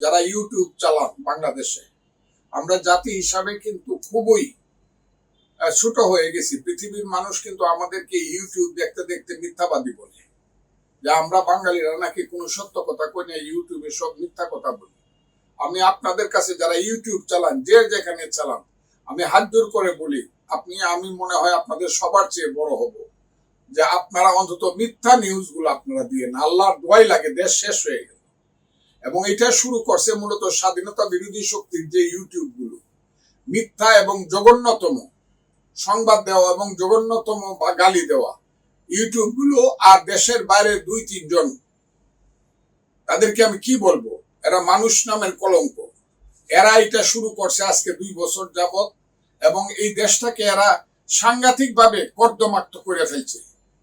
যারা ইউটিউব চালান বাংলাদেশে, আমরা জাতি হিসাবে কিন্তু খুবই ছোট হয়ে গেছি। পৃথিবীর মানুষ কিন্তু আমাদেরকে ইউটিউব দেখতে দেখতে মিথ্যাবাদী বলে। যে আমরা বাঙালিরা নাকি কোনো সত্য কথা কই না ইউটিউবে সব মিথ্যা কথা বলি। আমি আপনাদের কাছে যারা ইউটিউব চালান, যে যেখানে চালান, আমি হাত জোর করে বলি, আপনি, আমি মনে হয় আপনাদের সবার চেয়ে বড় হব। যে আপনারা অন্তত মিথ্যা নিউজগুলো আপনারা দিয়ে না, আল্লাহর দোয়াই লাগে, দেশ শেষ হয়ে গেল এবং এটা শুরু করছে মূলত স্বাধীনতা বিরোধী শক্তির যে ইউটিউবগুলো। মিথ্যা এবং জঘন্যতম সংবাদ দেওয়া এবং জঘন্যতম বা গালি দেওয়া ইউটিউবগুলো আর দেশের বাইরে দুই, তিনজন, তাদেরকে আমি কি বলব? এরা মানুষ নামের কলঙ্ক। এরা এটা শুরু করছে আজকে দুই বছর যাবত এবং এই দেশটাকে এরা সাংঘাতিক ভাবে কর্দমাক্ত করে ফেলছে।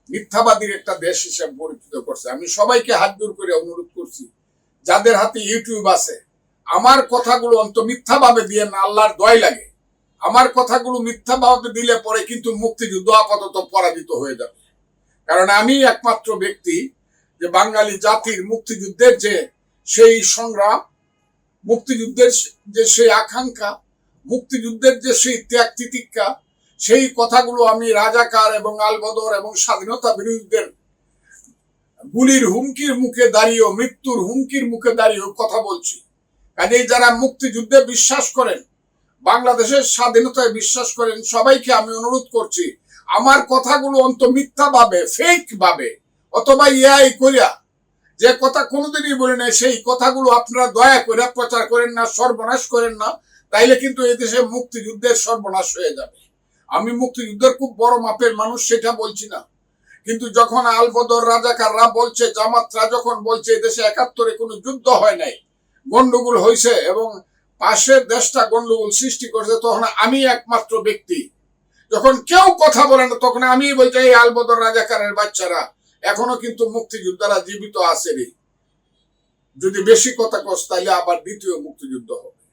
মিথ্যাবাদীর একটা দেশ হিসেবে পরিচিত করছে। আমি সবাইকে হাত দূর করে অনুরোধ করছি যাদের হাতে ইউটিউব আছে, আমার কথাগুলো অন্ত মিথ্যাভাবে দিয়ে না আল্লাহর দয় লাগে। আমার কথাগুলো মিথ্যাভাবে দিলে পরে কিন্তু মুক্তিযুদ্ধ আপাতত পরাজিত হয়ে যাবে। কারণ আমি একমাত্র ব্যক্তি যে বাঙালি জাতির মুক্তিযুদ্ধের যে সেই সংগ্রাম, মুক্তিযুদ্ধের যে সেই আকাঙ্ক্ষা, মুক্তিযুদ্ধের যে সেই ত্যাগ তিতিক্ষা, সেই কথাগুলো আমি রাজাকার এবং আলবদর এবং স্বাধীনতা বিরোধীদের গুলির হুমকির মুখে দাঁড়িয়েও, মৃত্যুর হুমকির মুখে দাঁড়িয়েও কথা বলছি। কাজেই যারা মুক্তিযুদ্ধে বিশ্বাস করেন, বাংলাদেশের স্বাধীনতায় বিশ্বাস করেন, সবাইকে আমি অনুরোধ করছি, আমার কথাগুলো অন্ত মিথ্যা ভাবে ফেক ভাবে অথবা ইয়াই করিয়া যে কথা কোনোদিনই বলে নাই, সেই কথাগুলো আপনারা দয়া করে প্রচার করেন না, সর্বনাশ করেন না, তাইলে কিন্তু এদেশে মুক্তিযুদ্ধের সর্বনাশ হয়ে যাবে। আমি মুক্তিযুদ্ধের খুব বড় মাপের মানুষ, সেটা বলছি না। কিন্তু যখন আলবদর রাজাকাররা বলছে, জামাতরা যখন বলছে দেশে একাত্তরে কোনো যুদ্ধ হয় নাই গন্ডগোল হয়েছে এবং পাশের দেশটা গন্ডগোল সৃষ্টি করেছে, তখন আমি একমাত্র ব্যক্তি। যখন কেউ কথা বলে না, তখন আমি বলছি এই আলবদর রাজাকারের বাচ্চারা, এখনও কিন্তু মুক্তিযোদ্ধারা জীবিত রে যদি বেশি কথা কস, তাহলে আবার দ্বিতীয় মুক্তিযুদ্ধ হবে।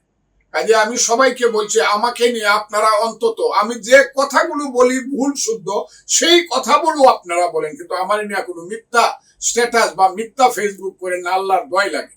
কাজে আমি সবাইকে বলছি, আমাকে নিয়ে আপনারা অন্তত, আমি যে কথাগুলো বলি ভুল শুদ্ধ, সেই কথাগুলো আপনারা বলেন। কিন্তু আমার নিয়ে কোনো মিথ্যা স্ট্যাটাস বা মিথ্যা ফেসবুক করে না, আল্লাহর দয় লাগে।